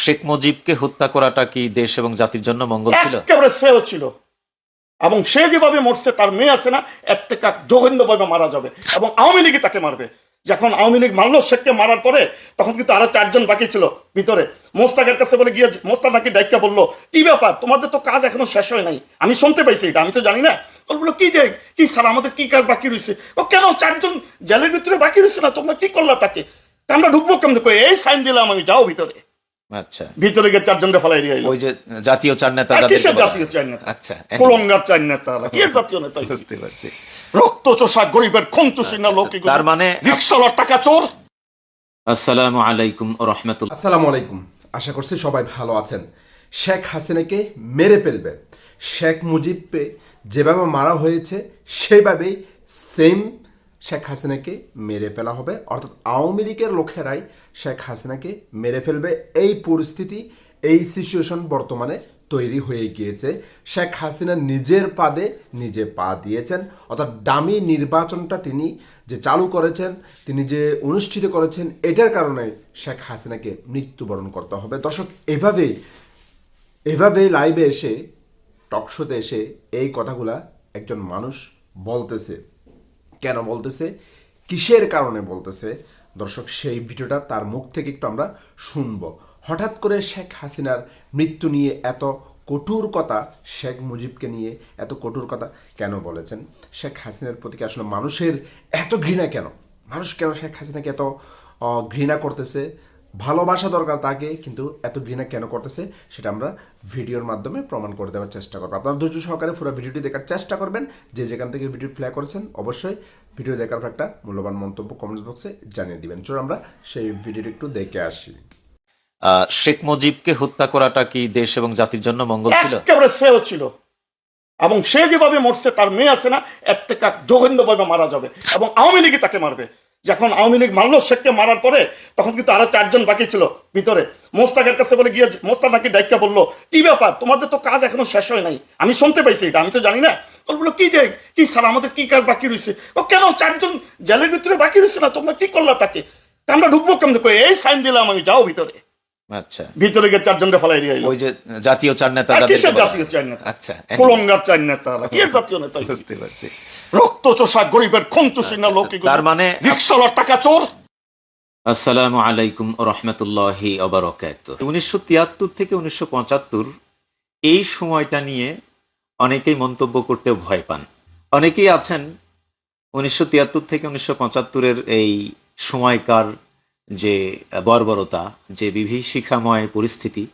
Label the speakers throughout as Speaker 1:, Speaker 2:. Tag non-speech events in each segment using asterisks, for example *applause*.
Speaker 1: শেখ মুজিবকে হত্যা করাটা কি দেশ এবং জাতির জন্য মঙ্গল ছিল?
Speaker 2: একেবারে শ্রেয় ছিল। এবং সে যেভাবে মরছে, তার মেয়ে আছে না, এর থেকে জঘন্যভাবে মারা যাবে। এবং আওয়ামী লীগই তাকে মারবে। যখন আওয়ামী লীগ মারলো শেখকে মারার পরে, তখন কিন্তু আরও চারজন বাকি ছিল ভিতরে। মোস্তাকের কাছে বলে গিয়ে মোস্তাক নাকি ডাইকা বলল, কি ব্যাপার? তোমাদের তো কাজ এখনও শেষ হয় নাই। আমি শুনতে পাইছি এটা, আমি তো জানি না। বলল, কি যে, কি স্যার, আমাদের কি কাজ বাকি রয়েছে ও, কেন? চারজন জেলের ভিতরে বাকি রয়েছে না, তোমরা কি করলা তাকে? আমরা ঢুকবো কেমন এই সাইন দিলাম আমি, যাও ভিতরে।
Speaker 1: আচ্ছা।
Speaker 2: ভিতরে গিয়ে চারজনকে ফেলাই দিয়ে
Speaker 1: ওই যে জাতীয় চার নেতা
Speaker 2: কিসের জাতীয় চার নেতা?
Speaker 1: আচ্ছা
Speaker 2: কুলঙ্গার চার নেতা কি *laughs* জাতীয় নেতা?
Speaker 1: বুঝতে পারছি।
Speaker 2: রক্ত চোষা গরিবের খুন চুষি না লোক
Speaker 1: তার মানে
Speaker 2: রিক্সাওয়ালার টাকা চোর।
Speaker 1: আসসালামু আলাইকুম রহমতুল্লাহ।
Speaker 3: আসসালামু আলাইকুম। আশা করছি সবাই ভালো আছেন। শেখ হাসিনাকে মেরে ফেলবে। শেখ মুজিবকে যেভাবে মারা হয়েছে সেইভাবেই সেম শেখ হাসিনাকে মেরে ফেলা হবে। অর্থাৎ আওয়ামী লীগের লোকেরাই শেখ হাসিনাকে মেরে ফেলবে। এই পরিস্থিতি, এই সিচুয়েশন বর্তমানে তৈরি হয়ে গিয়েছে। শেখ হাসিনা নিজের পাদে নিজে পা দিয়েছেন। অর্থাৎ দামি নির্বাচনটা তিনি যে চালু করেছেন, তিনি যে অনুষ্ঠিত করেছেন, এটার কারণে শেখ হাসিনাকে মৃত্যুবরণ করতে হবে। দর্শক, এভাবেই এভাবেই লাইভে এসে টকশোতে এসে এই কথাগুলা একজন মানুষ বলতেছে। কেন বলতেছে? কিসের কারণে বলতেছে? দর্শক, সেই ভিডিওটা তার মুখ থেকে একটু আমরা শুনব। হঠাৎ করে শেখ হাসিনার মৃত্যু নিয়ে এত কঠোর কথা শেখ মুজিবকে নিয়ে এত কঠোর কথা কেন বলেছেন? শেখ হাসিনার প্রতি আসলে মানুষের এত ঘৃণা কেন? মানুষ কেন শেখ হাসিনাকে এত ঘৃণা করতেছে? ভালোবাসা দরকার তাকে কিন্তু এত ঘৃণা কেন করতেছে সেটা আমরা ভিডিওর মাধ্যমে প্রমাণ করে দেওয়ার চেষ্টা করব। আপনারা ধৈর্য সহকারে পুরো ভিডিওটি দেখার চেষ্টা করবেন। যে যেখান থেকে ভিডিও প্লে করেছেন অবশ্যই ভিডিও দেখার পর একটা মূল্যবান মন্তব্য কমেন্টস বক্সে জানিয়ে দিবেন। চলো আমরা সেই ভিডিওটি একটু দেখে আসি।
Speaker 1: আহ, শেখ মুজিবকে হত্যা করাটা কি দেশ এবং জাতির জন্য মঙ্গল ছিল?
Speaker 2: একেবারে শ্রেয় ছিল। এবং সে যেভাবে মরছে তার মেয়ে আছে না এর থেকে জঘন্যভাবে মারা যাবে। এবং আওয়ামী লীগই তাকে মারবে। যখন আওয়ামী লীগ মারলো শেখকে মারার পরে, তখন কিন্তু আরও চারজন বাকি ছিল ভিতরে। মোস্তাকের কাছে বলে, গিয়ে মোস্তাক নাকি ডাইকা বলল, কি ব্যাপার? তোমাদের তো কাজ এখনও শেষ হয় নাই। আমি শুনতে পাইছি এটা, আমি তো জানি না। বলল, কি যে, কি স্যার, আমাদের কি কাজ বাকি রয়েছে ও, কেন চারজন জেলের ভিতরে বাকি রয়েছে না? তোমরা কি করলা তাকে? আমরা ঢুকবো কেমন এই সাইন দিলাম আমি, যাও ভিতরে।
Speaker 1: আচ্ছা।
Speaker 2: ভিতরে গিয়ে চারজনকে ফেলাই দিয়ে
Speaker 1: ওই যে জাতীয় চার নেতা
Speaker 2: কিসের জাতীয় চার নেতা?
Speaker 1: আচ্ছা
Speaker 2: কুলঙ্গার চার নেতা কি *laughs* জাতীয় নেতা?
Speaker 1: বুঝতে পারছি।
Speaker 2: রক্ত চোষা গরিবের খুন চুষি না লোক
Speaker 1: তার মানে
Speaker 2: রিক্সাওয়ালার টাকা চোর।
Speaker 1: আসসালামু আলাইকুম রহমতুল্লাহি অবরকাত উনিশশো তিয়াত্তর থেকে উনিশশো পঁচাত্তর এই সময়টা নিয়ে অনেকেই মন্তব্য করতে ভয় পান। অনেকেই আছেন উনিশশো তিয়াত্তর থেকে উনিশশো পঁচাত্তরের এই সময়কার যে বর্বরতা, যে বিভীষিকাময় পরিস্থিতি,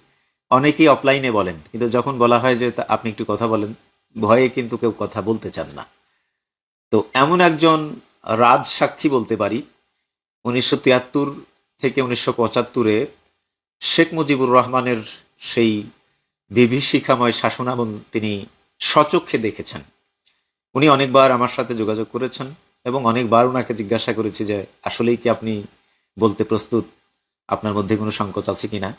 Speaker 1: অনেকেই অফলাইনে বলেন। কিন্তু যখন বলা হয় যে আপনি একটু কথা বলেন, ভয়ে কিন্তু কেউ কথা বলতে চান না। তো এমন একজন রাজ সাক্ষী বলতে পারি, উনিশশো তিয়াত্তর থেকে উনিশশো পঁচাত্তরে শেখ মুজিবুর রহমানের সেই বিভীষিকাময় শাসনামল তিনি সচক্ষে দেখেছেন। উনি অনেকবার আমার সাথে যোগাযোগ করেছেন এবং অনেকবার ওনাকে জিজ্ঞাসা করেছি যে, আসলেই কি আপনি বলতে প্রস্তুত আপনার মধ্যে কোনো সংকোচ আছে কিনা?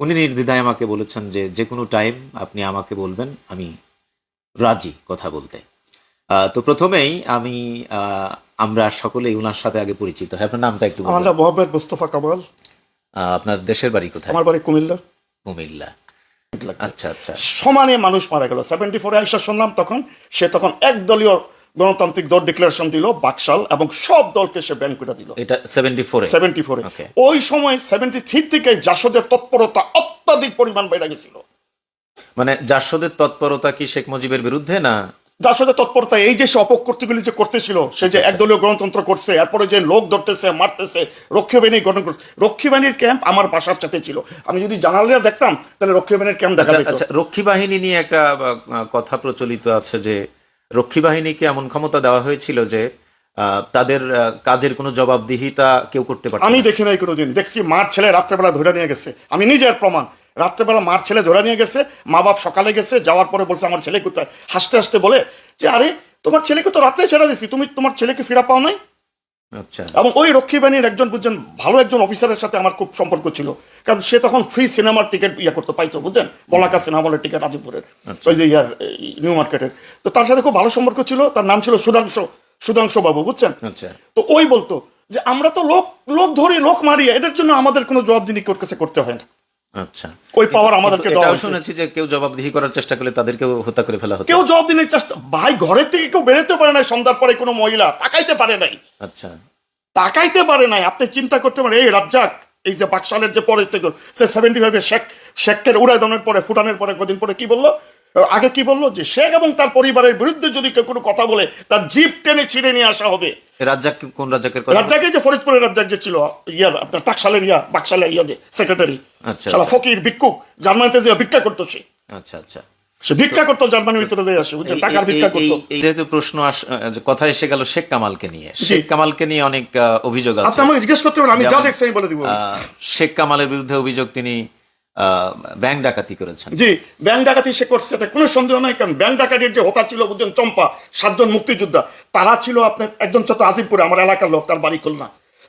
Speaker 1: উনি নির্দ্বিধায় আমাকে বলেছেন যে যে কোনো টাইম আপনি আমাকে বলবেন আমি রাজি কথা বলতে। তো প্রথমেই আমি আমরা সকলেই ওনার সাথে আগে পরিচিত। হ্যাঁ আপনার নামটা একটু বলবেন?
Speaker 2: আমার নাম মোহাম্মদ মুস্তফা কামাল।
Speaker 1: আপনার দেশের বাড়ি কোথায়?
Speaker 2: আমার বাড়ি কুমিল্লা।
Speaker 1: কুমিল্লা। আচ্ছা আচ্ছা।
Speaker 2: সমানে মানুষ মারা গেল। সেভেন্টি ফোরে আইসা শুনলাম তখন সে তখন একদলীয় গণতান্ত্রিক দল ডিক্লারেশন দিল বাকশাল এবং সব দলকে সে ব্যান করে দিল।
Speaker 1: এটা সেভেন্টি ফোরে
Speaker 2: সেভেন্টি ফোরে ওই সময় সেভেন্টি থ্রি থেকে জাসদের তৎপরতা অত্যাধিক পরিমাণ বেড়ে গেছিল।
Speaker 1: মানে জাসদের তৎপরতা কি শেখ মুজিবের বিরুদ্ধে না?
Speaker 2: জাসদের তৎপরতা এই যে সে অপকর্তৃগুলি যে করতেছিল সে যে একদলীয় গণতন্ত্র করছে এরপরে যে লোক ধরতেছে মারতেছে রক্ষী বাহিনী গঠন করছে রক্ষী বাহিনীর ক্যাম্প আমার বাসার সাথে ছিল। আমি যদি জানালিয়া দেখতাম তাহলে রক্ষী বাহিনীর ক্যাম্প দেখা
Speaker 1: আচ্ছা আচ্ছা রক্ষী বাহিনী নিয়ে একটা কথা প্রচলিত আছে যে রক্ষী বাহিনীকে এমন ক্ষমতা দেওয়া হয়েছিল যে তাদের কাজের কোনো জবাবদিহিতা কেউ করতে পারে
Speaker 2: আমি। দেখি নাই কোনোদিন। দেখছি মার ছেলে রাত্রেবেলা ধরে নিয়ে গেছে। আমি নিজের প্রমাণ। রাত্রেবেলা মার ছেলে ধরে নিয়ে গেছে মা বাপ সকালে গেছে যাওয়ার পরে বলছে আমার ছেলে কোথায়? হাসতে হাসতে বলে যে আরে তোমার ছেলেকে তো রাত্রে ছেড়ে দিছি। তুমি তোমার ছেলেকে ফিরা পাও নাই? এবং ওই রক্ষী বাহিনীর একজন বুঝছেন ভালো একজন অফিসারের সাথে আমার খুব সম্পর্ক ছিল। কারণ সে তখন ফ্রি সিনেমার টিকিট ইয়ে করতে পাইতো বুঝলেন বলাকা সিনেমা হলের টিকিট আজিপুরের ওই যে ইয়ার নিউ মার্কেটের। তো তার সাথে খুব ভালো সম্পর্ক ছিল তার নাম ছিল সুধাংশ সুধাংশ বাবু বুঝছেন?
Speaker 1: আচ্ছা।
Speaker 2: তো ওই বলতো যে আমরা তো লোক লোক ধরি লোক মারি এদের জন্য আমাদের কোনো জবাবদিহি করতেছে করতে হয় না।
Speaker 1: আচ্ছা।
Speaker 2: ওই
Speaker 1: পাওয়ার
Speaker 2: আমাদেরকে দেওয়া
Speaker 1: শুনেছি যে কেউ জবাবদিহি করার চেষ্টা করলে তাদেরকেও হত্যা করে ফেলা হতো।
Speaker 2: কেউ চেষ্টা ভাই ঘরের থেকে কেউ বেরোতে পারে নাই সন্ধ্যার পরে কোনো মহিলা। তাকাইতে পারে নাই।
Speaker 1: আচ্ছা।
Speaker 2: তাকাইতে পারে নাই। আপনি চিন্তা করতে পারেন এই রাজ্জাক এই যে বাকশালের যে পরে থেকে সে সেভেন্টি ফাইভে শেখ শেখের উড়াইদনের পরে ফুটানের পরে কদিন পরে কি বলল? আগে কি বলল যে শেখ এবং তার পরিবারের বিরুদ্ধে যদি কেউ কোনো কথা বলে তার জিপ টেনে ছিঁড়ে নিয়ে আসা হবে।
Speaker 1: রাজ্জাক কোন রাজ্জাকের কথা?
Speaker 2: রাজ্জাকে যে ফরিদপুরের রাজ্জাক যে ছিল ইয়ার আপনার টাকশালের ইয়া ইয়া যে সেক্রেটারি
Speaker 1: আচ্ছা, আচ্ছা।
Speaker 2: ফকির ভিক্ষুক জার্মানিতে যে ভিক্ষা করতো সে।
Speaker 1: আচ্ছা আচ্ছা।
Speaker 2: সে ভিক্ষা করতো জার্মানির ভিতরে দিয়ে আসে টাকার ভিক্ষা করতো।
Speaker 1: যেহেতু প্রশ্ন আস- কথা এসে গেল শেখ কামালকে নিয়ে। শেখ কামালকে নিয়ে অনেক অভিযোগ আছে।
Speaker 2: আপনি আমাকে জিজ্ঞেস করতে পারেন আমি যা দেখছি আমি বলে দিব।
Speaker 1: শেখ কামালের বিরুদ্ধে অভিযোগ তিনি ব্যাংক ডাকাতি করেছেন।
Speaker 2: জি ব্যাংক ডাকাতি সে করছে এতে কোনো সন্দেহ নাই কারণ ব্যাংক ডাকাতির যে হোতা ছিল বুঝছেন চম্পা সাতজন মুক্তিযোদ্ধা তারা ছিল আপনার একজন ছোট আজিমপুরে আমার এলাকার লোক তার বাড়ি খুলনা।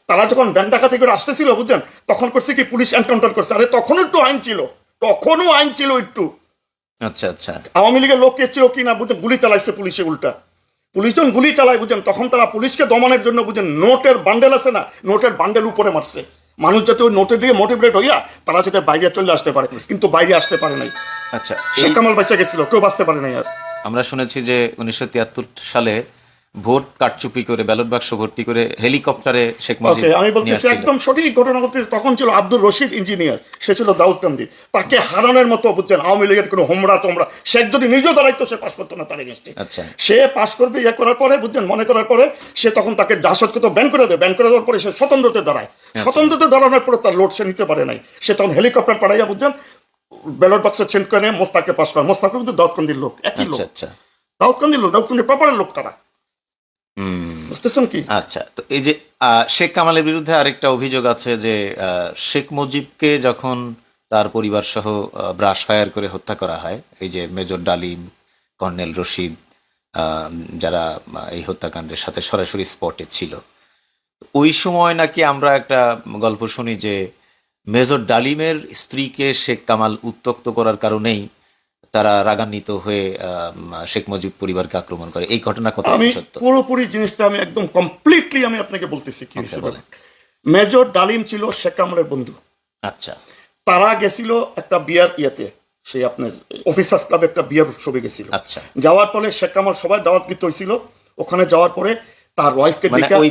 Speaker 2: তারা যখন ব্যাংক ডাকাতি করে আসতেছিল বুঝছেন তখন করছে কি পুলিশ এনকাউন্টার করছে। আরে তখনও একটু আইন ছিল তখনও আইন ছিল একটু।
Speaker 1: আচ্ছা আচ্ছা।
Speaker 2: আওয়ামী লীগের লোক কে ছিল কি না বুঝছেন গুলি চালাইছে পুলিশে উল্টা। পুলিশ যখন গুলি চালায় বুঝছেন তখন তারা পুলিশকে দমনের জন্য বুঝছেন নোটের বান্ডেল আছে না নোটের বান্ডেল উপরে মারছে। মানুষ যাতে ওই নোটের দিকে মোটিভেট হইয়া তারা যাতে বাইরে চলে আসতে পারে। কিন্তু বাইরে আসতে পারে নাই।
Speaker 1: আচ্ছা
Speaker 2: শেখ কামাল বাচ্চা গেছিল কেউ বাঁচতে পারে নাই আর।
Speaker 1: আমরা শুনেছি যে উনিশশো তিয়াত্তর সালে ভোট কারচুপি করে ব্যালট বাক্স ভর্তি করে হেলিকপ্টারে শেখ মুজিব
Speaker 2: আমি বলতেছি একদম সঠিক ঘটনা বলতে তখন ছিল আব্দুর রশিদ ইঞ্জিনিয়ার সে ছিল দাউদকান্দি। তাকে হারানোর মতো বুঝছেন আওয়ামী লীগের কোনো হোমরা তোমরা শেখ যদি নিজেও দাঁড়াইতো সে পাশ করতো না তার এগেনস্টে
Speaker 1: আচ্ছা।
Speaker 2: সে পাশ করবে ইয়ে করার পরে বুঝছেন মনে করার পরে সে তখন তাকে জাসদকে তো ব্যান করে দেয়। ব্যান করে দেওয়ার পরে সে স্বতন্ত্রতে দাঁড়ায়।
Speaker 1: আচ্ছা।
Speaker 2: স্বতন্ত্রতে দাঁড়ানোর পরে তার লোড সে নিতে পারে নাই। সে তখন হেলিকপ্টার পাঠাইয়া বুঝছেন ব্যালট বাক্স চেঞ্জ করে নিয়ে মোস্তাককে পাশ করে মোস্তাক কিন্তু দাউদকান্দির লোক একই লোক।
Speaker 1: আচ্ছা। আচ্ছা
Speaker 2: দাউদকান্দির লোক দাউদকান্দির প্রপারের লোক তারা। বুঝতেছেন কি
Speaker 1: আচ্ছা তো এই যে শেখ কামালের বিরুদ্ধে আরেকটা অভিযোগ আছে যে শেখ মুজিবকে যখন তার পরিবার সহ ব্রাশ ফায়ার করে হত্যা করা হয় এই যে মেজর ডালিম কর্নেল রশিদ যারা এই হত্যাকাণ্ডের সাথে সরাসরি স্পটে ছিল ওই সময় নাকি আমরা একটা গল্প শুনি যে মেজর ডালিমের স্ত্রীকে শেখ কামাল উত্তক্ত করার কারণেই তারা রাগান্বিত হয়ে শেখ মুজিব পরিবারকে আক্রমণ করে। এই ঘটনা কত
Speaker 2: আমি পুরোপুরি জিনিসটা আমি একদম কমপ্লিটলি আমি আপনাকে বলতেছি কি মেজর ডালিম ছিল শেখ কামালের বন্ধু।
Speaker 1: আচ্ছা।
Speaker 2: তারা গেছিল একটা বিয়ার ইয়েতে সেই আপনার অফিসার্স ক্লাবে একটা বিয়ার উৎসবে গেছিল।
Speaker 1: আচ্ছা।
Speaker 2: যাওয়ার পরে শেখ কামাল সবাই দাওয়াত গীত হয়েছিল। ওখানে যাওয়ার পরে তার ওয়াইফকে
Speaker 1: মানে ওই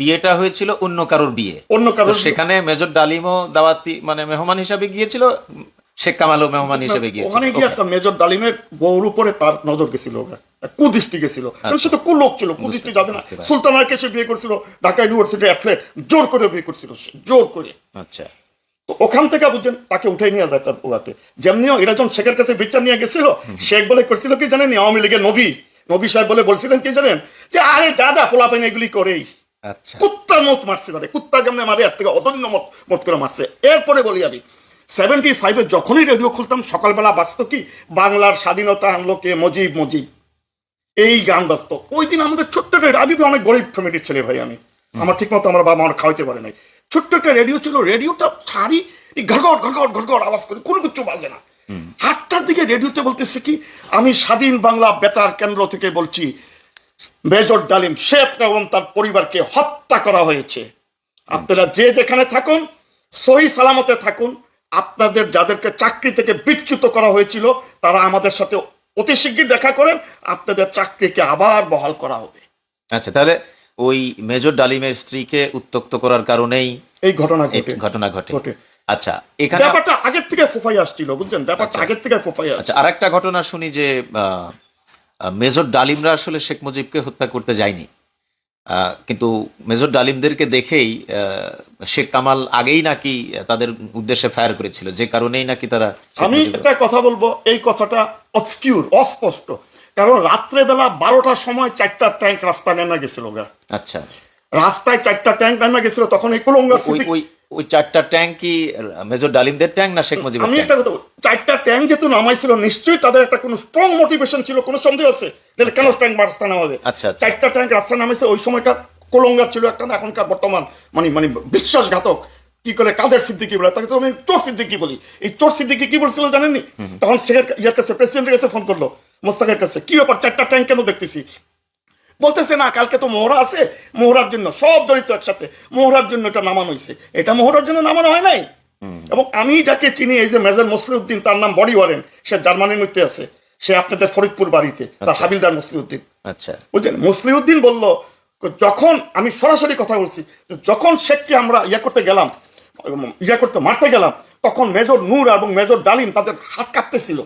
Speaker 1: বিয়েটা হয়েছিল অন্য কারোর বিয়ে।
Speaker 2: অন্য কারোর
Speaker 1: সেখানে মেজর ডালিমও দাওয়াতি মানে মেহমান হিসাবে গিয়েছিল শেখ কামালও মেহমান হিসেবে গিয়েছিল।
Speaker 2: ওখানে গিয়ে একটা মেজর ডালিমের বউর উপরে তার নজর গেছিল কুদৃষ্টি গেছিল। সে তো কুলোক ছিল কুদৃষ্টি যাবে না। সে বিয়ে করছিল ঢাকা ইউনিভার্সিটি অ্যাথলেট জোর করে বিয়ে করছিল জোর করে।
Speaker 1: আচ্ছা।
Speaker 2: তো ওখান থেকে বুঝছেন তাকে উঠে নিয়ে যায় তার যেমনিও এরা যখন শেখের কাছে বিচার নিয়ে গেছিল শেখ বলে করছিল কি জানেন আওয়ামী লীগের নবী? নবী সাহেব বলে বলছিলেন কি জানেন যে আরে দাদা পোলা পাইন এগুলি করেই।
Speaker 1: আচ্ছা।
Speaker 2: কুত্তার মত মারছে তাদের কুত্তা যেমন মারে এর থেকে অদন্য মত মত করে মারছে। এরপরে বলি আমি সেভেন্টি ফাইভে যখনই রেডিও খুলতাম সকালবেলা বাঁচত কি? বাংলার স্বাধীনতা আনলো কে? মজিব মজিব। এই গান বাজতো। ওই দিন আমাদের ছোট্ট একটা আমি অনেক গরিব ফ্যামিলির ছেলে ভাই আমি। আমার ঠিক মতো আমার বাবা আমার খাওয়াইতে পারে নাই। ছোট্ট একটা রেডিও ছিল রেডিওটা ছাড়ি এই ঘরঘর ঘরঘর ঘরঘর আওয়াজ করে কোনো কিছু বাজে না। আটটার দিকে রেডিওতে বলতেছে কি আমি স্বাধীন বাংলা বেতার কেন্দ্র থেকে বলছি মেজর ডালিম শেখ এবং তার পরিবারকে হত্যা করা হয়েছে। আপনারা যে যেখানে থাকুন সহি সালামতে থাকুন আপনাদের যাদেরকে চাকরি থেকে বিচ্যুত করা হয়েছিল তারা আমাদের সাথে অতি শীঘ্রই দেখা করেন আপনাদের চাকরিকে আবার বহাল করা হবে।
Speaker 1: আচ্ছা তাহলে ওই মেজর ডালিমের স্ত্রীকে উত্তক্ত করার কারণেই
Speaker 2: এই ঘটনা ঘটে।
Speaker 1: ঘটনা ঘটে।
Speaker 2: ঘটে।
Speaker 1: আচ্ছা এখানে
Speaker 2: ব্যাপারটা আগের থেকে ফোফাই আসছিল বুঝছেন? ব্যাপারটা
Speaker 1: আচ্ছা।
Speaker 2: আগের থেকে ফোফাই
Speaker 1: আচ্ছা আরেকটা ঘটনা শুনি যে মেজর ডালিমরা আসলে শেখ মুজিবকে হত্যা করতে যায়নি। কিন্তু মেজর ডালিমদেরকে দেখেই শেখ কামাল আগেই নাকি তাদের উদ্দেশ্যে ফায়ার করেছিল যে কারণেই নাকি তারা
Speaker 2: আমি একটা কথা বলব এই কথাটা অবসকিউর অস্পষ্ট। কারণ রাত্রেবেলা বারোটার সময় চারটা ট্যাঙ্ক রাস্তা নেমে গেছিল গা।
Speaker 1: আচ্ছা।
Speaker 2: রাস্তায় চারটা ট্যাঙ্ক নেমে গেছিল তখন এই কুলঙ্গার
Speaker 1: ওই চারটা ট্যাঙ্ক কি মেজর ডালিমদের ট্যাঙ্ক না শেখ মুজিবের
Speaker 2: আমি একটা কথা বলি, চারটা ট্যাঙ্ক যেহেতু নামাইছিল নিশ্চয়ই তাদের একটা কোনো স্ট্রং মোটিভেশন ছিল কোনো সন্দেহ আছে? কেন ট্যাঙ্ক রাস্তা নামাবে
Speaker 1: আচ্ছা, আচ্ছা।
Speaker 2: চারটা ট্যাঙ্ক রাস্তা নামাইছে ওই সময়টা কোলঙ্গার ছিল একটা এখনকার বর্তমান মানে মানে বিশ্বাসঘাতক কি করে কাদের সিদ্দিকি বলে তাকে তো আমি চোর সিদ্দিকি বলি। এই চোর সিদ্দিকি কি বলছিল জানেননি? তখন শেখের ইয়ার কাছে প্রেসিডেন্টের কাছে ফোন করল মোস্তাকের কাছে কি ব্যাপার চারটা ট্যাঙ্ক কেন দেখতেছি? বলতেছে না কালকে তো মোহরা আছে মোহরার জন্য সব দরিদ্র একসাথে মোহরার জন্য এটা নামানো হয়েছে। এটা মোহরার জন্য নামানো হয় নাই। এবং আমি যাকে চিনি এই যে মেজর মসলিউদ্দিন তার নাম বডি ওয়ারেন সে জার্মানির মধ্যে আছে। সে আপনাদের ফরিদপুর বাড়িতে তার হাবিলদার মসলিউদ্দিন
Speaker 1: আচ্ছা।
Speaker 2: বুঝলেন? মুসলিউদ্দিন বলল যখন আমি সরাসরি কথা বলছি যখন শেখকে আমরা ইয়া করতে গেলাম ইয়া করতে মারতে গেলাম তখন মেজর নূর এবং মেজর ডালিম তাদের হাত কাঁপতেছিল।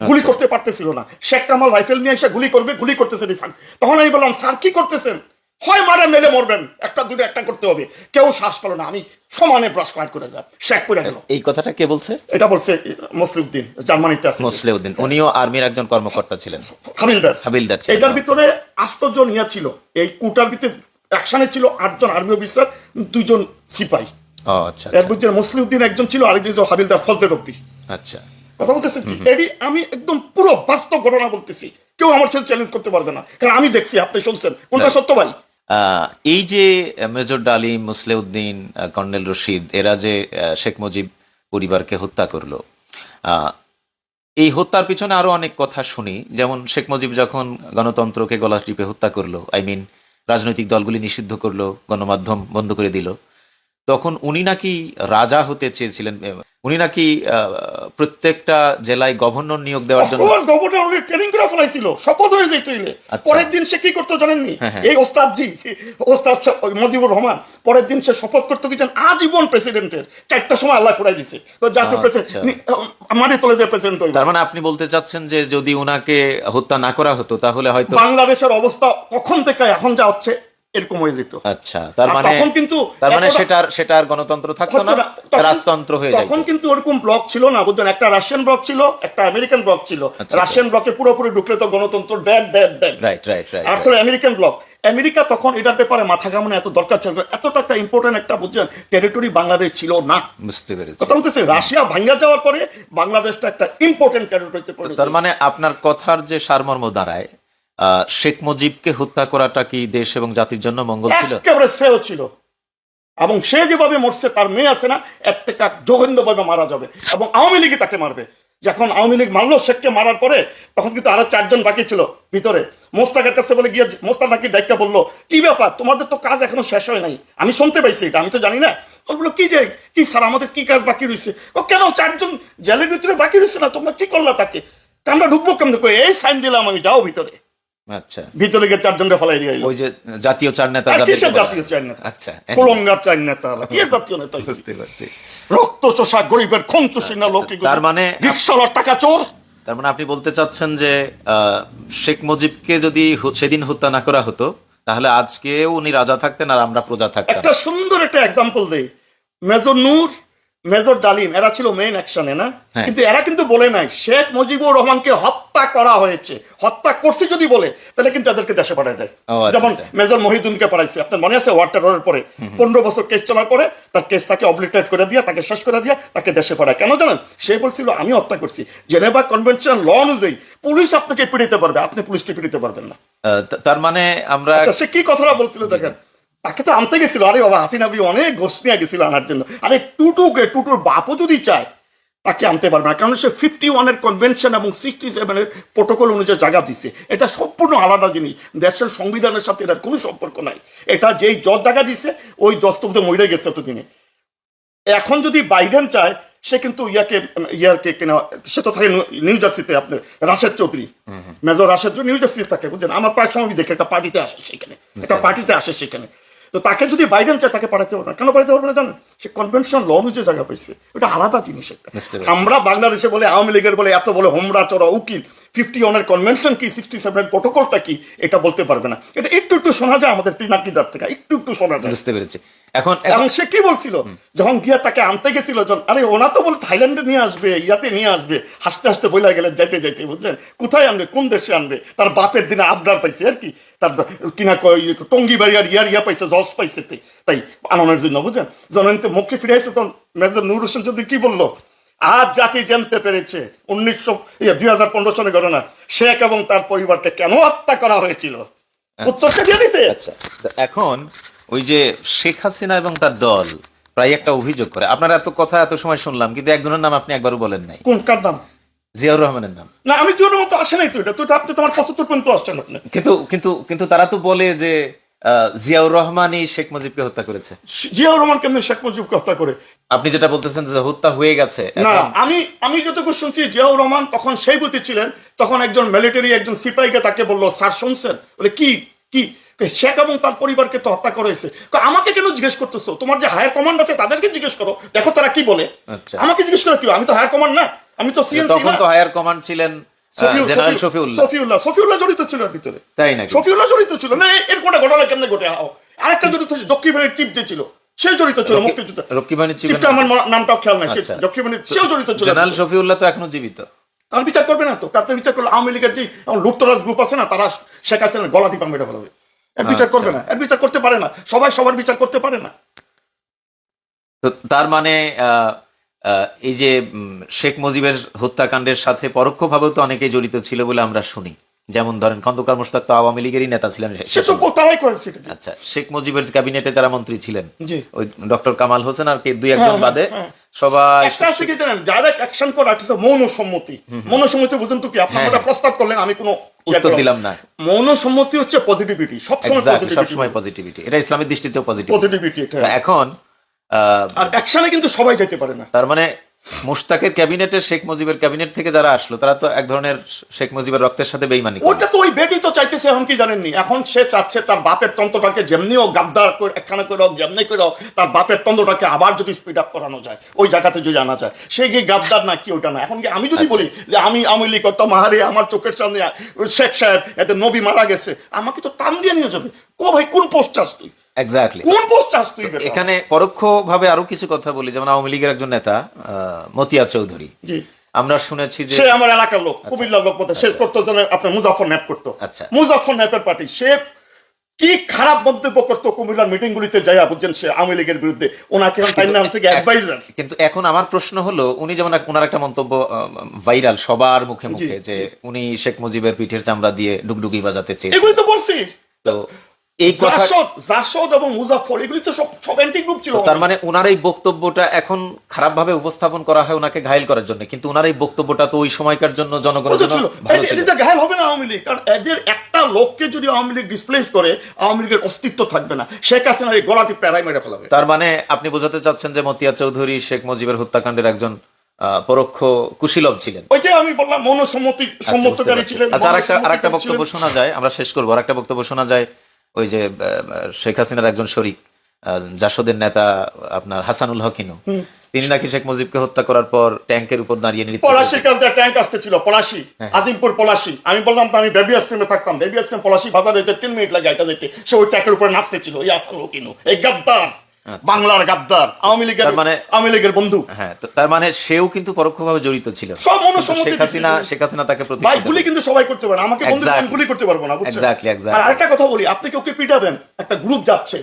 Speaker 2: গুলি করতে পারতেছিল না। শেখ কামাল রাইফেল নিয়ে এসে গুলি করবে গুলি করতেছে রিফান। তখন আমি বললাম স্যার কি করতেছেন? হয় মারেন মেলে মরবেন। একটা দুটো একটা করতে হবে। কেউ শ্বাস পেল না। আমি সমানে ব্রাশ ফায়ার করে যায় শেখ পড়ে গেল।
Speaker 1: এই কথাটা কে বলছে?
Speaker 2: এটা বলছে মুসলিউদ্দিন জার্মানিতে আছে।
Speaker 1: মোসলেউদ্দিন উনিও আর্মির একজন কর্মকর্তা ছিলেন।
Speaker 2: হাবিলদার।
Speaker 1: হাবিলদার।
Speaker 2: এটার ভিতরে আষ্টজন ইয়া ছিল। এই কুটার ভিতরে অ্যাকশনে ছিল আটজন আর্মি অফিসার দুইজন সিপাহী
Speaker 1: ও আচ্ছা
Speaker 2: এর মধ্যে মুসলিউদ্দিন একজন ছিল আরেকজন হাবিলদার ফজলে রব্বি।
Speaker 1: আচ্ছা।
Speaker 2: কথা বলতেছেন? কি এটি আমি একদম পুরো বাস্তব ঘটনা বলতেছি। কেউ আমার সাথে চ্যালেঞ্জ করতে পারবে না। কারণ আমি দেখছি আপনি শুনছেন। কোনটা সত্য ভাই?
Speaker 1: এই যে মেজর ডালিম মুসলেউদ্দিন কর্নেল রশিদ এরা যে শেখ মুজিব পরিবারকে হত্যা করল আহ, এই হত্যার পিছনে আরও অনেক কথা শুনি। যেমন শেখ মুজিব যখন গণতন্ত্রকে গলা টিপে হত্যা করল আই মিন রাজনৈতিক দলগুলি নিষিদ্ধ করল গণমাধ্যম বন্ধ করে দিল তখন উনি নাকি রাজা হতে চেয়েছিলেন উনি নাকি প্রত্যেকটা জেলায় গভর্নর নিয়োগ দেওয়ার জন্য
Speaker 2: গভর্নর ট্রেনিং করে ফেলাইছিল শপথ হয়ে যেত ইলে
Speaker 1: আচ্ছা।
Speaker 2: পরের দিন সে কি করতো জানেননি
Speaker 1: হ্যাঁ, হ্যাঁ।
Speaker 2: এই ওস্তাদজি ওস্তাদ মুজিবুর রহমান পরের দিন সে শপথ করতে গেছেন আজীবন প্রেসিডেন্টের চারটার সময় আল্লাহ ফুরাই দিছে তো জাতীয়। প্রেসিডেন্ট মাটি তোলে যে প্রেসিডেন্ট হইবে
Speaker 1: তার মানে আপনি বলতে চাচ্ছেন যে যদি উনাকে হত্যা না করা হতো তাহলে হয়তো
Speaker 2: বাংলাদেশের অবস্থা কখন থেকে এখন যা হচ্ছে এরকম হয়ে যেত।
Speaker 1: আচ্ছা তার মানে
Speaker 2: তখন কিন্তু
Speaker 1: তার মানে সেটার সেটার গণতন্ত্র থাকতো না? রাজতন্ত্র হয়ে যায়
Speaker 2: তখন কিন্তু ওরকম ব্লক ছিল না বুঝলেন? একটা রাশিয়ান ব্লক ছিল একটা আমেরিকান ব্লক ছিল।
Speaker 1: আচ্ছা।
Speaker 2: রাশিয়ান ব্লকে পুরোপুরি ঢুকলে তো গণতন্ত্র dad dad dad
Speaker 1: right right right
Speaker 2: আর আমেরিকান ব্লক। আমেরিকা তখন এটার ব্যাপারে মাথা ঘামানো এত দরকার ছিল। এতটা একটা ইম্পর্টেন্ট একটা বুঝছেন টেরিটরি বাংলাদেশ ছিল না।
Speaker 1: বুঝতে পেরেছি।
Speaker 2: কথা বলতেছে রাশিয়া ভাঙ্গা যাওয়ার পরে বাংলাদেশটা একটা ইম্পর্টেন্ট টেরিটরিতে পরিণত
Speaker 1: তার মানে আপনার কথার যে সারমর্ম দাঁড়ায় শেখ মুজিবকে হত্যা করাটা কি দেশ এবং জাতির জন্য মঙ্গল ছিল?
Speaker 2: একেবারে শ্রেয় ছিল। এবং সে যেভাবে মরছে, তার মেয়ে আছে না, এর থেকে জঘন্যভাবে মারা যাবে। এবং আওয়ামী লীগই তাকে মারবে। যখন আওয়ামী লীগ মারলো শেখকে মারার পরে, তখন কিন্তু আরও চারজন বাকি ছিল ভিতরে। মোস্তাকের কাছে বলে গিয়ে মোস্তাক নাকি দায়িত্ব বলল, কি ব্যাপার? তোমাদের তো কাজ এখনও শেষ হয় নাই। আমি শুনতে পাইছি এটা, আমি তো জানি না। বলল, কি যে, কি স্যার, আমাদের কি কাজ বাকি রয়েছে ও, কেন? চারজন জেলের ভিতরে বাকি রয়েছে না, তোমরা কি করলা তাকে? আমরা ঢুকবো কেমন এই সাইন দিলাম আমি, যাও ভিতরে।
Speaker 1: আচ্ছা।
Speaker 2: ভিতরে গিয়ে চারজনকে ফেলাই দিয়ে
Speaker 1: ওই যে জাতীয় চার নেতা
Speaker 2: কিসের জাতীয় চার নেতা?
Speaker 1: আচ্ছা
Speaker 2: কুলঙ্গার চাই নেতা কি *laughs* জাতীয় নেতা?
Speaker 1: বুঝতে পারছি।
Speaker 2: রক্ত চোষা গরিবের খুন চুষি না লোক
Speaker 1: তার মানে-
Speaker 2: রিক্সাওয়ালার টাকা চোর।
Speaker 1: তার মানে আপনি বলতে চাচ্ছেন যে আহ, শেখ মুজিবকে যদি সেদিন হত্যা না করা হতো তাহলে আজকেও উনি রাজা থাকতেন আর আমরা প্রজা থাকতাম।
Speaker 2: একটা সুন্দর একটা এক্সাম্পল দেই। মেজর নূর মেজর ডালিম এরা ছিল মেইন অ্যাকশনে না?
Speaker 1: হ্যাঁ।
Speaker 2: কিন্তু এরা কিন্তু বলে নাই শেখ মুজিবুর রহমানকে হত্যা করা হয়েছে। হত্যা করছে যদি বলে তাহলে কিন্তু তাদেরকে দেশে পাঠায় দেয়।
Speaker 1: আচ্ছা,
Speaker 2: যেমন
Speaker 1: আচ্ছা।
Speaker 2: মেজর মহিদুনকে পাঠাইছে। আপনার মনে আছে ওয়ার টেররের পরে? পনেরো বছর কেস চলার পরে তার কেস তাকে অবলিটেট করে দিয়া তাকে শেষ করে দিয়া তাকে দেশে পাঠায়। কেন জানেন? সে বলছিল আমি হত্যা করছি। জেনেভা কনভেনশন ল অনুযায়ী পুলিশ আপনাকে পিড়িতে পারবে। আপনি পুলিশকে পিড়িতে পারবেন না।
Speaker 1: তার মানে আমরা
Speaker 2: আচ্ছা সে কি কথাটা বলছিল দেখেন? তাকে তো আনতে গেছিল। আরে বাবা হাসিনা বি অনেক গোষ্ঠ নিয়ে গেছিল আনার জন্য। আরে টুটুকে টুটুর বাপও যদি চায় তাকে আনতে পারবে না। কারণ সে ফিফটি ওয়ানের কনভেনশন এবং সিক্সটি সেভেনের প্রোটোকল অনুযায়ী জায়গা দিছে। এটা সম্পূর্ণ আলাদা জিনিস। দেশের সংবিধানের সাথে এটার কোনো সম্পর্ক নাই। এটা যেই জজ জায়গা দিছে ওই তো মরে গেছে এতদিনে। এখন যদি বাইডেন চায় সে কিন্তু ইয়াকে ইয়ারকে কিনা সে তো থাকে নিউ- জার্সিতে আপনার রাশেদ চৌধুরী। মেজর রাশেদ চৌধুরী নিউ জার্সিতে থাকে বুঝলেন? আমার প্রায় সময় দেখে দেখি একটা পার্টিতে আসে সেখানে। একটা পার্টিতে আসে সেখানে। তো তাকে যদি বাইডেন চায় তাকে পাঠাতে পারবে না। কেন পাঠাতে পারবে না জানেন? সে কনভেনশন ল অনুযায়ী জায়গা পাইছে। ওটা আলাদা জিনিস একটা। আমরা বাংলাদেশে বলে আওয়ামী লীগের বলে এত বলে হোমরা চড়া উকিল। ফিফটি ওয়ানের কনভেনশন কি সিক্সটি সেভেন প্রোটোকলটা কি এটা বলতে পারবে না। এটা একটু একটু শোনা যায় আমাদের পিনাকিদার থেকে একটু একটু শোনা যায়।
Speaker 1: বুঝতে পেরেছি। এখন
Speaker 2: এবং সে কি বলছিল? যখন গিয়া তাকে আনতে গেছিল যখন আরে ওনা তো বলে থাইল্যান্ডে নিয়ে আসবে ইয়াতে নিয়ে আসবে হাসতে হাসতে বইলা গেলেন যাইতে যাইতে বুঝলেন? কোথায় আনবে? কোন দেশে আনবে? তার বাপের দিনে আবদার পাইছে আর কি। তার কিনা কয় ইয়ে টঙ্গি বাড়ি আর ইয়ার ইয়া পাইছে জজ পাইছে তাই আনন্দের জন্য বুঝলেন? যখন মুখে ফিরে এসে তখন মেজর নূর হোসেন যদি কি বলল? আজ জাতি জানতে পেরেছে উনিশশো দুই হাজার পনেরো সনের ঘটনা। শেখ এবং তার পরিবারকে কেন হত্যা করা হয়েছিল?
Speaker 1: আচ্ছা। তো এখন ওই যে শেখ হাসিনা এবং তার দল প্রায় একটা অভিযোগ করে। আপনার এত কথা এত সময় শুনলাম কিন্তু একজনের নাম আপনি একবারও বলেন নাই।
Speaker 2: কোন কার নাম?
Speaker 1: জিয়াউর রহমানের নাম।
Speaker 2: না আমি জোরের মতো আসে নাই তো এটা। তো আপনি তোমার পঁচাত্তর পর্যন্ত আসছেন আপনি।
Speaker 1: কিন্তু কিন্তু কিন্তু তারা তো বলে যে জিয়াউর রহমানই শেখ মুজিবকে হত্যা করেছে।
Speaker 2: জিয়াউর রহমান কেমনি শেখ মুজিবকে হত্যা করে?
Speaker 1: আপনি যেটা বলতেছেন যে হত্যা হয়ে গেছে
Speaker 2: না আমি আমি যতটুকু শুনছি জিয়াউর রহমান তখন সেই বুথে ছিলেন তখন একজন মিলিটারি একজন সিপাহীকে তাকে বলল স্যার শুনছেন? বলে কি কি? শেখ এবং তার পরিবারকে তো হত্যা করা হয়েছে। আমাকে কেন জিজ্ঞেস করতেছো? তোমার যে হায়ার কমান্ড আছে তাদেরকে জিজ্ঞেস করো দেখো তারা কি বলে।
Speaker 1: আচ্ছা।
Speaker 2: আমাকে জিজ্ঞেস করো কি আমি তো হায়ার কমান্ড না আমি তো সিএনসি
Speaker 1: তখন তো হায়ার কমান্ড ছিলেন জেনারেল শফিউল্লাহ
Speaker 2: জড়িত ছিল এর ভিতরে।
Speaker 1: তাই নাকি?
Speaker 2: সফিউল্লাহ জড়িত ছিল। না এর কোনটা ঘটনা কেমনে ঘটে? হাও আরেকটা জড়িত ছিল দক্ষিণ বাহিনীর চিফ যে ছিল সে জড়িত ছিল মুক্তিযুদ্ধ।
Speaker 1: রক্ষী বাহিনীর chief
Speaker 2: চিফটা
Speaker 1: এর
Speaker 2: আমার নামটাও খেয়াল নাই সে
Speaker 1: আচ্ছা।
Speaker 2: দক্ষিণ বাহিনীর সেও জড়িত ছিল।
Speaker 1: জেনারেল শফিউল্লাহ তো এখনও জীবিত।
Speaker 2: তার বিচার করবে না তো? তার বিচার করলে আওয়ামী লীগের যে লুটতরাজ গ্রুপ আছে না তারা শেখ হাসিনা গলা টিপা মেরে ফেলাবে। এর বিচার করবে না। এর বিচার করতে পারে না। সবাই সবার বিচার করতে পারে না।
Speaker 1: তো তার মানে এই যে শেখ মুজিবের হত্যাকাণ্ডের সাথে পরোক্ষভাবেও তো অনেকে জড়িত ছিল বলে আমরা শুনি। যেমন ধরেন খন্দকার মোশতাক তো আওয়ামী লীগেরই নেতা ছিলেন। আচ্ছা শেখ মুজিবের ক্যাবিনেটে যারা মন্ত্রী ছিলেন ওই ডক্টর কামাল হোসেন আর কে দুই একজন
Speaker 2: হ্যাঁ,
Speaker 1: বাদে
Speaker 2: হ্যাঁ।
Speaker 1: সবাই
Speaker 2: একটা আছে ডাইরেক্ট অ্যাকশন করা মৌন সম্মতি মৌন সম্মতি বুঝেন তো কি আপনার
Speaker 1: হ্যাঁ।
Speaker 2: প্রস্তাব করলেন আমি কোনো
Speaker 1: উত্তর দিলাম না।
Speaker 2: মৌন সম্মতি হচ্ছে পজিটিভিটি সবসময় পজিটিভিটি
Speaker 1: সবসময় পজিটিভিটি এটা ইসলামের দৃষ্টিতেও পজিটিভ
Speaker 2: পজিটিভিটি
Speaker 1: এখন
Speaker 2: আর অ্যাকশনে কিন্তু সবাই যেতে পারে না।
Speaker 1: তার মানে মুশতাকের ক্যাবিনেটে শেখ মুজিবের ক্যাবিনেট থেকে যারা আসলো তারা তো এক ধরনের শেখ মুজিবের রক্তের সাথে বেইমানি
Speaker 2: ওটা তো ওই বেটি তো চাইতেছে এখন কি জানেননি? এখন সে চাচ্ছে তার বাপের তন্ত্রটাকে যেমনি হোক গাদ্দার করে একখানা করে যেমনি করে তার বাপের তন্ত্রটাকে আবার যদি স্পিড আপ করানো যায় ওই জায়গাতে যদি আনা যায়। সে কি গাদ্দার না কি ওটা না? এখন কি আমি যদি বলি যে আমি আমি লি করতাম আহারে আমার চোখের সামনে শেখ সাহেব এতে নবী মারা গেছে আমাকে তো টান দিয়ে নিয়ে যাবে। কো ভাই কোন পোস্ট চাস তুই?
Speaker 1: এক্স্যাক্টলি
Speaker 2: কোন পোস্ট চাস
Speaker 1: এখানে পরোক্ষভাবে আরও কিছু কথা বলি যেমন আওয়ামী লীগের একজন নেতা মতিয়া চৌধুরী। আমরা শুনেছি যে
Speaker 2: সে আমার এলাকার লোক কুমিল্লার লোক বলতে শেষ করতো আপনার মুজাফর ন্যাপ করতো।
Speaker 1: আচ্ছা।
Speaker 2: মুজাফর ন্যাপের পার্টি সে কি খারাপ মন্তব্য করতো কুমিল্লার মিটিং গুলিতে যাইয়া বুঝছেন সে আওয়ামী লীগের বিরুদ্ধে? ওনাকে অ্যাডভাইজার
Speaker 1: কিন্তু এখন আমার প্রশ্ন হলো উনি যেমন ওনার একটা মন্তব্য ভাইরাল সবার মুখে মুখে যে উনি শেখ মুজিবের পিঠের চামড়া দিয়ে ডুগডুগি বাজাতে চেয়েছেন।
Speaker 2: এগুলি তো বলছিস।
Speaker 1: তো এই কথা
Speaker 2: জাসদ জাসদ এবং মুজাফর এগুলি তো সব সব অ্যান্টি গ্রুপ ছিল।
Speaker 1: তার মানে ওনার এই বক্তব্যটা এখন খারাপভাবে উপস্থাপন করা হয় ওনাকে ঘায়ল করার জন্য। কিন্তু ওনার এই বক্তব্যটা তো ওই সময়কার জন্য জনগণের জন্য ভালো ছিল।
Speaker 2: এটিতে ঘায়ল হবে না আওয়ামী লীগ কারণ এদের একটা লোককে যদি আওয়ামী লীগ ডিসপ্লেস করে আওয়ামী লীগের অস্তিত্ব থাকবে না। শেখ হাসিনার এই গলাটি প্যারাই মেরে ফেলাবে।
Speaker 1: তার মানে আপনি বোঝাতে চাচ্ছেন যে মতিয়া চৌধুরী শেখ মুজিবের হত্যাকাণ্ডের একজন আহ, পরোক্ষ কুশীলব ছিলেন।
Speaker 2: ওইটাই আমি বললাম মনসম্মতি
Speaker 1: আচ্ছা,
Speaker 2: সম্মতকারী ছিলেন
Speaker 1: আচ্ছা আরেকটা আরেকটা বক্তব্য শোনা যায় আমরা শেষ করব। আরেকটা বক্তব্য শোনা যায় ওই যে শেখ হাসিনার একজন শরিক জাসদের নেতা আপনার হাসানুল হকিনু তিনি নাকি শেখ মুজিবকে হত্যা করার পর ট্যাঙ্কের উপর দাঁড়িয়ে
Speaker 2: নিয়ে
Speaker 1: পলাশি।
Speaker 2: কাছে ট্যাঙ্ক আসতে ছিল পলাশি
Speaker 1: হ্যাঁ।
Speaker 2: আজিমপুর পলাশি আমি বললাম তো আমি বেবি আইসক্রিমে থাকতাম বেবি আইসক্রিম পলাশি বাজারে যেতে তিন মিনিট লাগে এটা যেতে সে ওই ট্যাঙ্কের উপর নাচতে ছিল এই আসানুল হকিনু এই গাদ্দার বাংলার গাদ্দার আওয়ামী লীগের
Speaker 1: আচ্ছা। মানে-
Speaker 2: আওয়ামী লীগের বন্ধু।
Speaker 1: হ্যাঁ তার মানে সেও কিন্তু পরোক্ষভাবে জড়িত ছিল।
Speaker 2: সব
Speaker 1: কিন্তু
Speaker 2: অনুসম্মতি
Speaker 1: শেখ হাসিনা শেখ হাসিনা তাকে
Speaker 2: ভাই গুলি কিন্তু সবাই করতে পারে আমাকে বন্ধু আমি গুলি করতে পারব না বুঝছেন?
Speaker 1: Exactly, exactly.
Speaker 2: আর আরেকটা কথা বলি আপনি কি ওকে পিটাবেন? একটা গ্রুপ যাচ্ছে।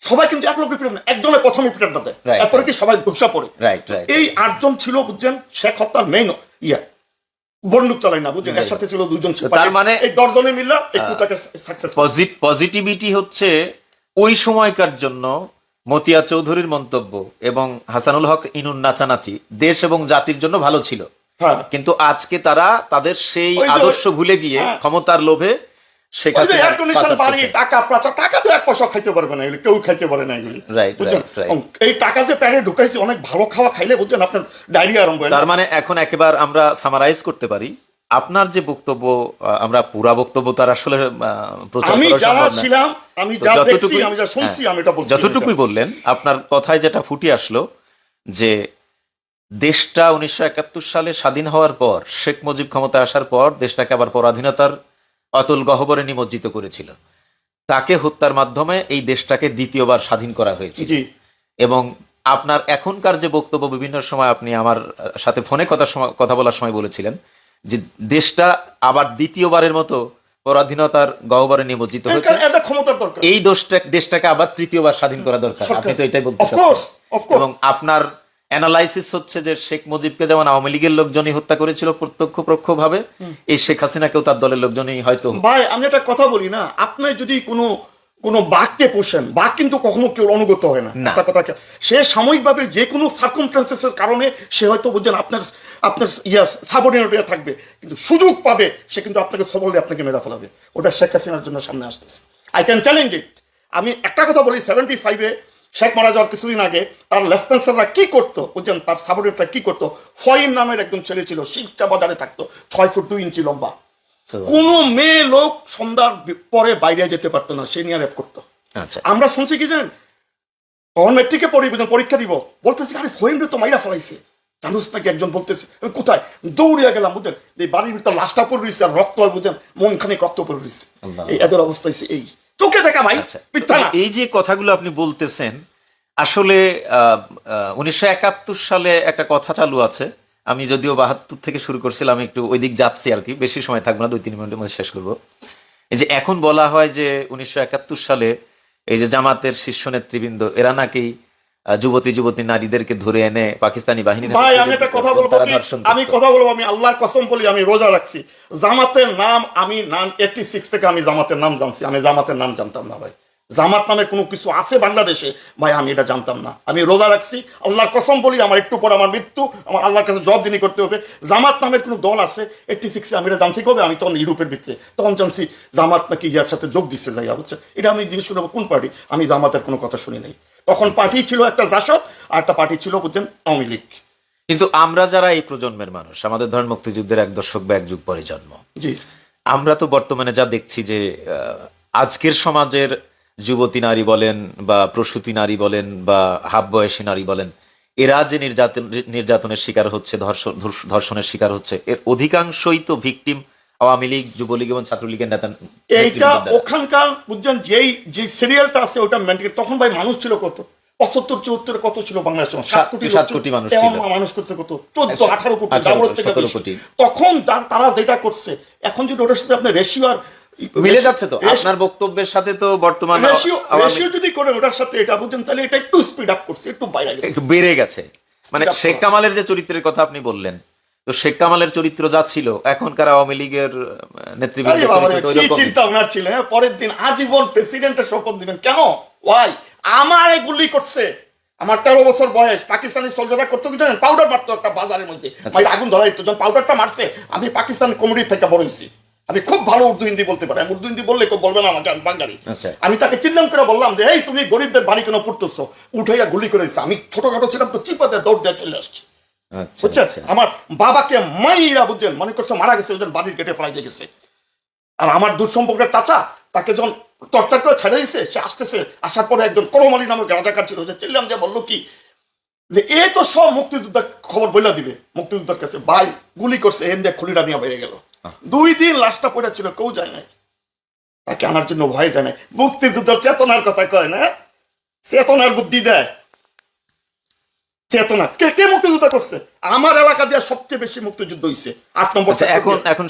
Speaker 2: সবাই কিন্তু এক লোককে পিটাবেন একজনের প্রথমে পিটানটা দেয়। এরপরে কি সবাই ঘুষা পড়ে?
Speaker 1: Right, right.
Speaker 2: এই আটজন ছিল বুঝছেন? শেখ হত্যার মেইন ইয়া। বন্দুক চালাই না বুঝছেন? একসাথে ছিল দুজন ছিল
Speaker 1: তার মানে-
Speaker 2: এই দশজনে মিললা এই কুটাকে সাকসেস
Speaker 1: পজিটিভিটি হচ্ছে ওই সময়কার জন্য মতিয়া চৌধুরীর মন্তব্য এবং হাসানুল হক ইনুন নাচানাচি দেশ এবং জাতির জন্য ভালো ছিল।
Speaker 2: হ্যাঁ।
Speaker 1: কিন্তু আজকে তারা তাদের সেই আদর্শ ভুলে গিয়ে
Speaker 2: হ্যাঁ।
Speaker 1: ক্ষমতার লোভে শেখ।
Speaker 2: টাকা টাকা তো এক পয়সা খাইতে পারবে না এগুলি কেউ খাইতে পারে না এগুলি। এই টাকা যে ঢুকাইছি অনেক ভালো খাওয়া খাইলে বুঝছেন? আপনার ডায়রিয়া আরম্ভ
Speaker 1: তার মানে এখন একেবারে আমরা সামারাইজ করতে পারি আপনার যে বক্তব্য আমরা পুরা বক্তব্য তার আসলে প্রচার
Speaker 2: আমি যারা ছিলাম আমি যা দেখছি
Speaker 1: যতটুকুই-
Speaker 2: আমি যা শুনছি
Speaker 1: হ্যাঁ,
Speaker 2: আমি এটা বলছি
Speaker 1: যতটুকুই বললেন আপনার কথায় যেটা ফুটে আসলো যে দেশটা উনিশশো একাত্তর সালে স্বাধীন হওয়ার পর শেখ মুজিব ক্ষমতা আসার পর দেশটাকে আবার পরাধীনতার অতুল গহ্বরে নিমজ্জিত করেছিল। তাকে হত্যার মাধ্যমে এই দেশটাকে দ্বিতীয়বার স্বাধীন করা হয়েছে এবং আপনার এখনকার যে বক্তব্য বিভিন্ন সময় আপনি আমার সাথে ফোনে কথা কথা বলার সময় বলেছিলেন যে দেশটা আবার দ্বিতীয়বারের মতো পরাধীনতার গহ্বরে নিমজ্জিত হয়েছে
Speaker 2: ক্ষমতার দরকার।
Speaker 1: এই দোষটা দেশটাকে আবার তৃতীয়বার স্বাধীন করা দরকার আপনি তো এটাই বলতে এবং আপনার অ্যানালাইসিস হচ্ছে যে শেখ মুজিবকে যেমন আওয়ামী লীগের লোকজনই হত্যা করেছিল প্রত্যক্ষ পরোক্ষ ভাবে এই শেখ হাসিনাকেও তার দলের লোকজনই হয়তো
Speaker 2: ভাই আমি একটা কথা বলি না। আপনি যদি কোনো কোনো বাঘকে পোষেন বাঘ কিন্তু কখনো কেউ অনুগত হয় না। একটা কথা সে সাময়িকভাবে যে কোনো সার্কমস্টান্সেস এর কারণে সে হয়তো বুঝছেন আপনার আপনার ইয়া সাবঅর্ডিনেট হয়ে থাকবে। কিন্তু সুযোগ পাবে সে কিন্তু আপনাকে সবলে আপনাকে মেরে ফেলাবে। ওটা শেখ হাসিনার জন্য সামনে আসতেছে। আই ক্যান চ্যালেঞ্জ ইট আমি একটা কথা বলি সেভেন্টি ফাইভে শেখ মারা যাওয়ার কিছুদিন আগে তার লেসপেন্সাররা কি করতো? বুঝছেন তার সাবঅর্ডিনেটরা কি করতো? ফয়িম নামের একজন ছেলে ছিল শিক্ষা বাজারে থাকতো ছয় ফুট দুই ইঞ্চি লম্বা। কোনো মেয়ে লোক সন্ধ্যার পরে বাইরে যেতে পারতো না সে নিয়ে র্যাপ করতো।
Speaker 1: আচ্ছা।
Speaker 2: আমরা শুনছি কি জানেন? তখন মেট্রিকে পরীক্ষা দিব। বলতেছি আরে ফহিমরে তো মাইরা ফেলাইছে। জানুস নাকি একজন বলতেছে কোথায়? দৌড়িয়া গেলাম বুঝলেন? এই বাড়ির ভিতর লাশটা পড়ে রয়েছে আর রক্ত হয় বুঝলেন? মন খানিক রক্ত পড়ে রয়েছে এই এদের অবস্থা হয়েছে এই। চোখে দেখা ভাই
Speaker 1: আচ্ছা।
Speaker 2: মিথ্যা
Speaker 1: এই যে কথাগুলো আপনি বলতেছেন আসলে উনিশশো একাত্তর সালে একটা কথা চালু আছে। আমি যদিও বাহাত্তর থেকে শুরু করছিলাম আমি একটু ওই দিক যাচ্ছি আর কি। বেশি সময় থাকব না দুই তিন মিনিটের মধ্যে শেষ করব। এই যে এখন বলা হয় যে উনিশশো একাত্তর সালে এই যে জামাতের শীর্ষ নেতৃবৃন্দ এরা নাকি যুবতী যুবতী নারীদেরকে ধরে এনে পাকিস্তানি বাহিনী
Speaker 2: ভাই আমি একটা কথা বলব আমি কথা বলব আমি আল্লাহর কসম বলি আমি রোজা রাখছি। জামাতের নাম আমি নাম এইটটি সিক্স থেকে আমি জামাতের নাম জানছি আমি জামাতের নাম জানতাম না ভাই। জামাত নামে কোনো কিছু আছে বাংলাদেশে? ভাই আমি এটা জানতাম না। আমি রোজা রাখছি আল্লাহর কসম বলি আমার একটু পর আমার মৃত্যু আমার আল্লাহর কাছে জব যিনি করতে হবে। জামাত নামের কোনো দল আছে? এইটটি সিক্সে আমি এটা জানছি কবে? আমি তখন ইউরোপের ভিতরে তখন জানছি জামাত নাকি ইয়ার সাথে যোগ দিচ্ছে যাইয়া বুঝছে এটা আমি জিজ্ঞেস করব কোন পার্টি? আমি জামাতের কোনো কথা শুনি নাই। তখন পার্টি ছিল একটা জাসদ আর একটা পার্টি ছিল বুঝছেন আওয়ামী লীগ।
Speaker 1: কিন্তু আমরা যারা এই প্রজন্মের মানুষ আমাদের ধরেন মুক্তিযুদ্ধের এক দশক বা এক যুগ পরে জন্ম।
Speaker 2: জি।
Speaker 1: আমরা তো বর্তমানে যা দেখছি যে আজকের সমাজের যুবতী নারী বলেন বা প্রসূতি নারী বলেন বা হাফ বয়সী নারী বলেন এরা যে নির্যাতন নির্যাতনের শিকার হচ্ছে ধর্ষণ ধর্ষণের শিকার হচ্ছে এর অধিকাংশই তো ভিকটিম আওয়ামী লীগ যুবলীগ এবং ছাত্রলীগের নেতা
Speaker 2: এইটা ওখানকার বুঝছেন যেই যে সিরিয়ালটা আছে ওটা মেনটেন তখন ভাই মানুষ ছিল কত পঁচাত্তর চুয়াত্তরে কত ছিল বাংলাদেশ
Speaker 1: সাত- কোটি মানুষ ছিল।
Speaker 2: মানুষ করতে কত চোদ্দ আঠারো কোটি
Speaker 1: আঠারো। কোটি।
Speaker 2: তখন তার- তারা যেটা করছে এখন যদি ওটার সাথে আপনার রেশিও আর
Speaker 1: মিলে যাচ্ছে তো? আপনার বক্তব্যের সাথে তো বর্তমান
Speaker 2: রেশিও যদি করে ওটার সাথে এটা বুঝছেন তাহলে এটা একটু স্পিড আপ করছে একটু বাইরে গেছে।
Speaker 1: একটু বেড়ে গেছে। মানে শেখ কামালের যে চরিত্রের কথা আপনি বললেন তো শেখ কামালের চরিত্র যা ছিল এখনকার আওয়ামী লীগের ওইরকমই।
Speaker 2: চিন্তা ওনার ছিল হ্যাঁ? পরের দিন আজীবন প্রেসিডেন্টের শপথ দিবেন কেন? ওয়াই আমার গুলি করছে। আমার তেরো বছর বয়স পাকিস্তানি সোলজাররা করতো কি জানেন? পাউডার মারতো একটা বাজারের মধ্যে।
Speaker 1: আচ্ছা।
Speaker 2: আগুন ধরাই তো যখন পাউডারটা মারছে আমি পাকিস্তান কমিটি থেকে বড় হয়েছি। আমি খুব ভালো উর্দু হিন্দি বলতে পারি। আমি উর্দু হিন্দি বললে কেউ বলবে না আমাকে আমি বাঙালি।
Speaker 1: আচ্ছা।
Speaker 2: আমি তাকে চিল্লাম করে বললাম যে এই তুমি গরিবদের বাড়ি কেন পড়তেছো? উঠাইয়া গুলি করে দিচ্ছে আমি ছোটখাটো ছিলাম তো চিপাতে দৌড় দিয়ে চলে আসছি।
Speaker 1: আচ্ছা,
Speaker 2: বুঝছেন?
Speaker 1: আচ্ছা।
Speaker 2: আমার বাবাকে মাইরা বুঝছেন? মনে করছে মারা গেছে ওজন বাড়ির গেটে ফেলাই দিয়ে গেছে। আর আমার দূর সম্পর্কের চাচা তাকে যখন টর্চার করে ছেড়ে দিয়েছে সে আসতেছে আসার পরে একজন করমালি নামক রাজাকার ছিল যে চিল্লাম যে বলল কি যে এ তো সব মুক্তিযোদ্ধার খবর বইলা দিবে। মুক্তিযোদ্ধার কাছে ভাই গুলি করছে এন দিয়ে খুলিটা নিয়ে বেড়ে গেল। দুই দিন লাশটা পড়ে ছিল কেউ যায় নাই। তাকে আনার জন্য ভয় যায় নাই মুক্তিযুদ্ধের চেতনার কথা কয় না? চেতনার বুদ্ধি দেয়। চেতনা। কে কে মুক্তিযুদ্ধ করছে? আমার এলাকা দিয়ে সবচেয়ে বেশি মুক্তিযুদ্ধ হয়েছে আট নম্বর
Speaker 1: আচ্ছা এখন এখন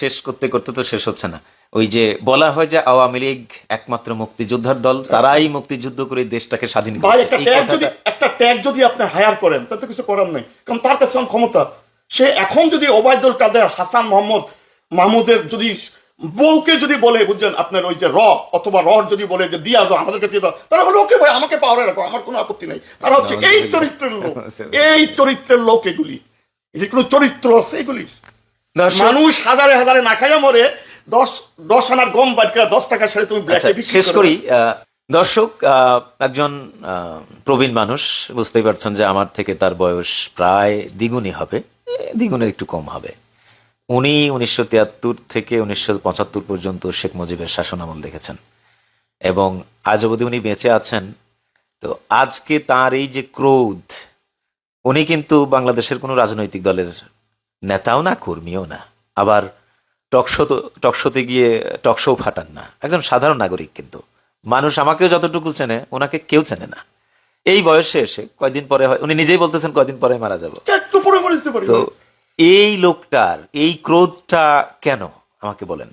Speaker 1: শেষ করতে করতে তো শেষ হচ্ছে না। ওই যে বলা হয় যে আওয়ামী লীগ একমাত্র মুক্তিযোদ্ধার দল তারাই মুক্তিযুদ্ধ করে দেশটাকে স্বাধীন করেছে।
Speaker 2: একটা ট্যাগ যদি একটা ট্যাগ যদি আপনি হায়ার করেন তাতে কিছু করার নেই। কারণ তার কাছে ক্ষমতা। সে এখন যদি ওবায়দুল কাদের হাসান মোহাম্মদ মাহমুদের যদি বউকে যদি বলে বুঝছেন আপনার ওই যে র অথবা রর যদি বলে যে দিয়া দাও আমাদের কাছে দাও তারা বলে ওকে ভাই আমাকে পাওয়ারে রাখো আমার কোনো আপত্তি নেই। তারা হচ্ছে এই চরিত্রের লোক *laughs* এই চরিত্রের লোক এগুলি। এটি কোনো চরিত্র আছে এগুলি মানুষ হাজারে হাজারে না খাইয়া মরে দশ দশ আনার গম বাদ করে দশ টাকা সাড়ে তুমি
Speaker 1: আচ্ছা শেষ
Speaker 2: করি।
Speaker 1: দর্শক আহ, একজন আহ, প্রবীণ মানুষ বুঝতেই পারছেন যে আমার থেকে তার বয়স প্রায় দ্বিগুণই হবে। দ্বিগুণের একটু কম হবে। উনি উনিশশো তিয়াত্তর থেকে উনিশশো পঁচাত্তর পর্যন্ত শেখ মুজিবের শাসনামল দেখেছেন। এবং আজ অবধি উনি বেঁচে আছেন। তো আজকে তার এই যে ক্রোধ, উনি কিন্তু বাংলাদেশের কোনো রাজনৈতিক দলের নেতাও না, কর্মীও না। আবার টকশো তো টকশোতে গিয়ে টকশো ফাটান না। একজন সাধারণ নাগরিক কিন্তু। মানুষ আমাকেও যতটুকু চেনে, ওনাকে কেউ চেনে না। এই বয়সে এসে কয়দিন পরে হয়, উনি নিজেই বলতেছেন কয়দিন পরে মারা যাব। তো এই লোকটার এই ক্রোধটা কেন আমাকে বলেন?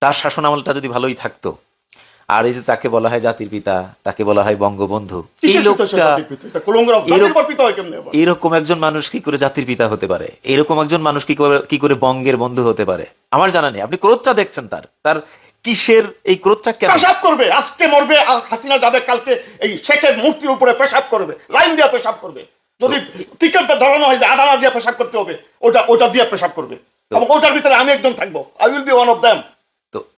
Speaker 1: তার শাসন আমলটা যদি ভালোই থাকতো আর এই যে তাকে বলা হয় জাতির পিতা তাকে বলা হয় বঙ্গবন্ধু এই লোকটা? এরকম একজন মানুষ কি করে জাতির পিতা হতে পারে? এরকম একজন মানুষ কি করে কি করে বঙ্গের বন্ধু হতে পারে? আমার জানা নেই। আপনি ক্রোধটা দেখছেন তার। তার কিসের এই ক্রোধটা কেন?
Speaker 2: পেশাব করবে। আজকে মরবে হাসিনা যাবে কালকে এই শেখের মূর্তির উপরে পেশাব করবে। লাইন দিয়ে পেশাব করবে। যদি টিকেটটা ধরানো হয় যে আদানা দিয়ে পেশাব করতে হবে ওটা ওটা দিয়ে পেশাব করবে। এবং ওটার ভিতরে আমি একজন থাকব। I will be one of them